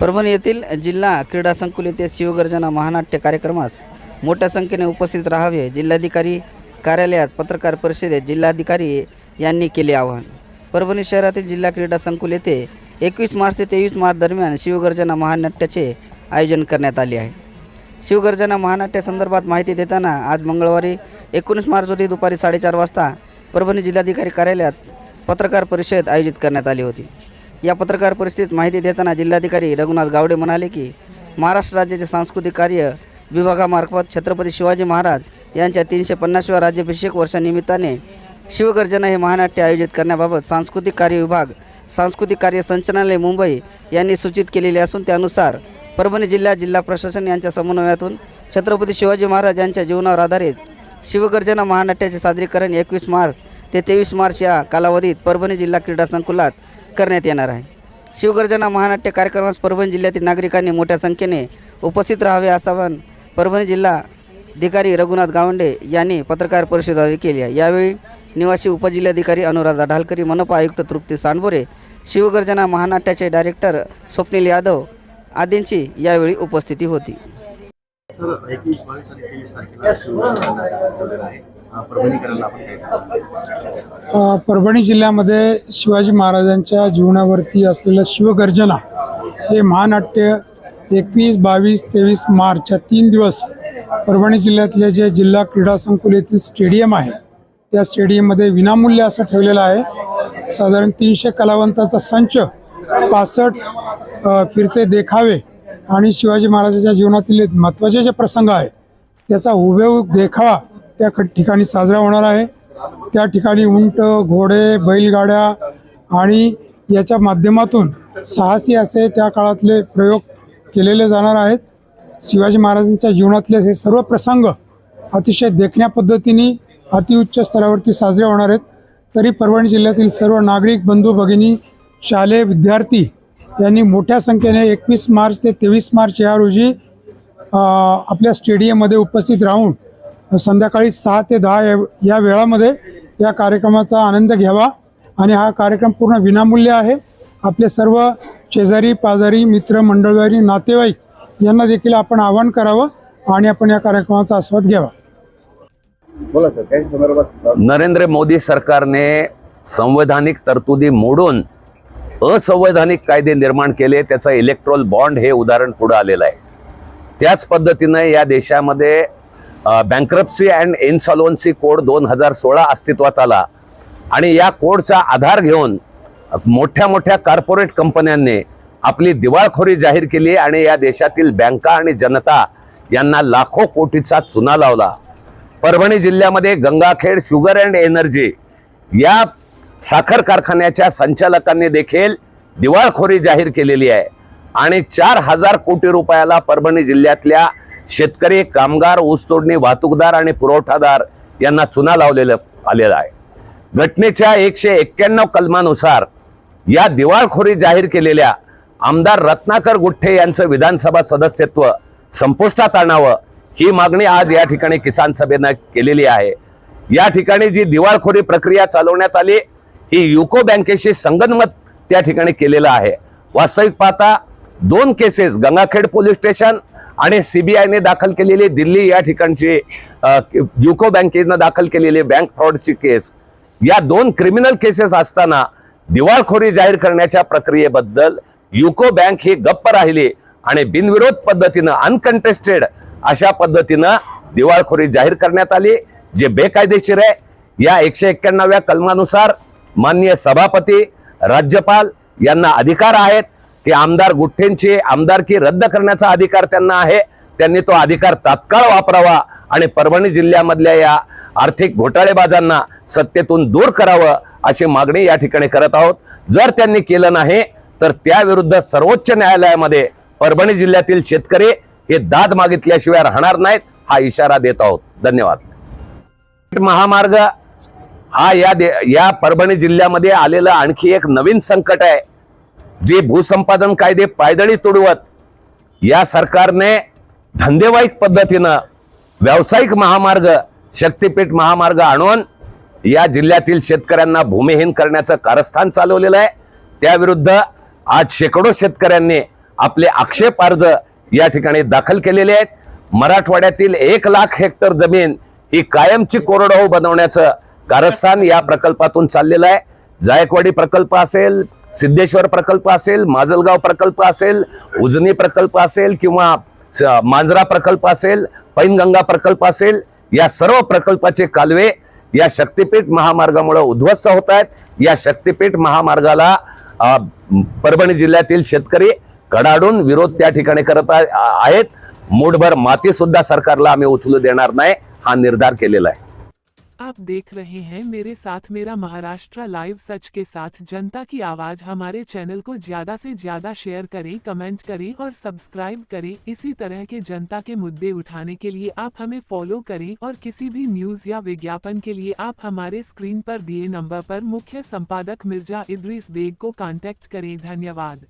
परभणी येथील जिल्हा क्रीडा संकुल येथे शिवगर्जना महानाट्य कार्यक्रमास मोठ्या संख्येने उपस्थित राहावे. जिल्हाधिकारी कार्यालयात पत्रकार परिषदेत जिल्हाधिकारी यांनी केले आवाहन. परभणी शहरातील जिल्हा क्रीडा संकुल येथे एकवीस मार्च ते तेवीस मार्च दरम्यान शिवगर्जना महानाट्याचे आयोजन करण्यात आले आहे. शिवगर्जना महानाट्यासंदर्भात माहिती देताना आज मंगळवारी एकोणीस मार्च रोजी दुपारी साडेचार वाजता परभणी जिल्हाधिकारी कार्यालयात पत्रकार परिषद आयोजित करण्यात आली होती. या पत्रकार परिषदेत माहिती देताना जिल्हाधिकारी रघुनाथ गावडे म्हणाले की महाराष्ट्र राज्याचे सांस्कृतिक कार्य विभागामार्फत छत्रपती शिवाजी महाराज यांच्या तीनशे पन्नासव्या राज्याभिषेक वर्षानिमित्ताने शिवगर्जना हे महानाट्य आयोजित करण्याबाबत सांस्कृतिक कार्य विभाग सांस्कृतिक कार्य संचालनालय मुंबई यांनी सूचित केलेले असून त्यानुसार परभणी जिल्हा जिल्हा प्रशासन यांच्या समन्वयातून छत्रपती शिवाजी महाराज यांच्या जीवनावर आधारित शिवगर्जना महानाट्याचे सादरीकरण एकवीस मार्च ते तेवीस मार्च या कालावधीत परभणी जिल्हा क्रीडा संकुलात करण्यात येणार आहे. शिवगर्जना महानाट्य कार्यक्रमास परभणी जिल्ह्यातील नागरिकांनी मोठ्या संख्येने उपस्थित राहावे असं आवाहन परभणी जिल्हा अधिकारी रघुनाथ गावंडे यांनी पत्रकार परिषदेत केली आहे. यावेळी निवासी उपजिल्हाधिकारी अनुराधा ढालकरी मनपा आयुक्त तृप्ती सांडबोरे शिवगर्जना महानाट्याचे डायरेक्टर स्वप्नील यादव आदींची यावेळी उपस्थिती होती. सर एकवीस बावीस आणि तेवीस तारखेला परभणी जिल्ह्यामध्ये शिवाजी महाराजांच्या जीवनावरती असलेलं शिवगर्जना हे महानाट्य एकवीस बावीस तेवीस मार्च या तीन दिवस परभणी जिल्ह्यातले जे जिल्हा क्रीडा संकुल येथील स्टेडियम आहे त्या स्टेडियममध्ये विनामूल्य असं ठेवलेलं आहे. साधारण तीनशे कलावंताचा संच पासष्ट फिरते देखावे आणि शिवाजी महाराजांच्या जीवनातील महत्त्वाचे जे प्रसंग आहे त्याचा हुबेहूब देखावा त्या ठिकाणी साजरा होणार आहे. त्या ठिकाणी उंट घोडे बैलगाड्या आणि याच्या माध्यमातून साहसी असे त्या काळातले प्रयोग केलेले जाणार आहेत. शिवाजी महाराजांच्या जीवनातले हे सर्व प्रसंग अतिशय देखण्या पद्धतीने अतिउच्च स्तरावरती साजरे होणार आहेत. तरी परभणी जिल्ह्यातील सर्व नागरिक बंधू भगिनी शालेय विद्यार्थी यांनी मोठ्या संख्येने एकवीस मार्च ते तेवीस मार्च या रोजी आपल्या स्टेडियममध्ये उपस्थित राहून संध्याकाळी सहा ते दहा या या वेळामध्ये या कार्यक्रमाचा आनंद घ्यावा आणि हा कार्यक्रम पूर्ण विनामूल्य आहे. आपले सर्व शेजारी पाजारी मित्र मंडळवारी नातेवाईक यांना देखील आपण आवाहन करावं आणि आपण या कार्यक्रमाचा आस्वाद घ्यावा. बोला सर काही संदर्भात नरेंद्र मोदी सरकारने संवैधानिक तरतुदी मोडून असंवैधानिक कायदे निर्माण केले त्याचं इलेक्ट्रॉल बॉन्ड हे उदाहरण पुढं आलेलं आहे. त्याच पद्धतीनं या देशामध्ये बँक्रप्सी अँड इन्सॉल्वन्सी कोड दोन हजार सोळा अस्तित्वात आला. आणि या कोडचा आधार घेऊन मोठ्या मोठ्या कॉर्पोरेट कंपन्यांनी आपली दिवाळखोरी जाहीर केली आणि या देशातील बँका आणि जनता यांना लाखो कोटीचा चुना लावला. परभणी जिल्ह्यामध्ये गंगाखेड शुगर अँड एनर्जी या साखर कारखान्याच्या संचालकांनी देखील दिवाळखोरी जाहीर केलेली आहे. आणि चार हजार कोटी रुपयाला परभणी जिल्ह्यातल्या शेतकरी कामगार ऊसतोडणी वाहतूकदार आणि पुरवठादार यांना चुना लावलेलं आलेला आहे. घटनेच्या एकशे एक्क्याण्णव कलमानुसार या दिवाळखोरी जाहीर केलेल्या आमदार रत्नाकर गुठ्ठे यांचं विधानसभा सदस्यत्व संपुष्टात आणावं ही मागणी आज या ठिकाणी किसान सभेनं केलेली आहे. या ठिकाणी जी दिवाळखोरी प्रक्रिया चालवण्यात आली ही युको बँकेशी संगनमत त्या ठिकाणी केलेलं आहे. वास्तविक पाहता दोन केसेस गंगाखेड पोलीस स्टेशन आणि सीबीआयने दाखल केलेली दिल्ली या ठिकाणची युको बँकेनं दाखल केलेली बँक फ्रॉडची केस या दोन क्रिमिनल केसेस असताना दिवाळखोरी जाहीर करण्याच्या प्रक्रियेबद्दल युको बँक ही गप्प राहिली आणि बिनविरोध पद्धतीनं अनकंटेस्टेड अशा पद्धतीनं दिवाळखोरी जाहीर करण्यात आली जे बेकायदेशीर आहे. या एकशे एक्क्याण्णव्या कलमानुसार माननीय सभापती राज्यपाल यांना अधिकार आहेत. की आमदार गुठ्ठेंची आमदारकी रद्द करण्याचा अधिकार त्यांना आहे. त्यांनी तो अधिकार तात्काळ वापरावा आणि परभणी जिल्ह्यामधल्या या आर्थिक घोटाळेबाजांना सत्तेतून दूर करावं अशी मागणी या ठिकाणी करत आहोत. जर त्यांनी केलं नाही तर त्याविरुद्ध सर्वोच्च न्यायालयामध्ये परभणी जिल्ह्यातील शेतकरी हे दाद मागितल्याशिवाय राहणार नाहीत हा इशारा देत आहोत. धन्यवाद. महामार्ग हा या दे या परभणी जिल्ह्यामध्ये आलेलं आणखी एक नवीन संकट आहे जे भूसंपादन कायदे पायदळी तुडवत. या सरकारने धंदेवाईक पद्धतीनं व्यावसायिक महामार्ग शक्तीपीठ महामार्ग आणून या जिल्ह्यातील शेतकऱ्यांना भूमिहीन करण्याचं कारस्थान चालवलेलं आहे. त्याविरुद्ध आज शेकडो शेतकऱ्यांनी आपले आक्षेप अर्ज या ठिकाणी दाखल केलेले आहेत. मराठवाड्यातील एक लाख हेक्टर जमीन ही कायमची कोरडवाहू बनवण्याचं कारस्थान या प्रकल्पातून चाललेलं आहे. जायकवाडी प्रकल्प असेल सिद्धेश्वर प्रकल्प असेल माजलगाव प्रकल्प असेल उजनी प्रकल्प असेल किंवा स- मांजरा प्रकल्प असेल पैनगंगा प्रकल्प असेल या सर्व प्रकल्पाचे कालवे या शक्तीपीठ महामार्गामुळे उद्ध्वस्त होत आहेत या शक्तीपीठ महामार्गाला परभणी जिल्ह्यातील शेतकरी कडाडून विरोध त्या ठिकाणी करत आ- आहेत. मूठभर माती सुद्धा सरकारला आम्ही उचलू देणार नाही हा निर्धार केलेला आहे. देख रहे हैं, मेरे साथ मेरा महाराष्ट्र लाइव सच के साथ जनता की आवाज़ हमारे चैनल को ज़्यादा से ज़्यादा शेयर करें, कमेंट करें और सब्सक्राइब करें। इसी तरह के जनता के मुद्दे उठाने के लिए आप हमें फॉलो करें और किसी भी न्यूज़ या विज्ञापन के लिए आप हमारे स्क्रीन पर दिए नंबर पर मुख्य संपादक मिर्ज़ा इद्रीस बेग को कांटेक्ट करें। धन्यवाद।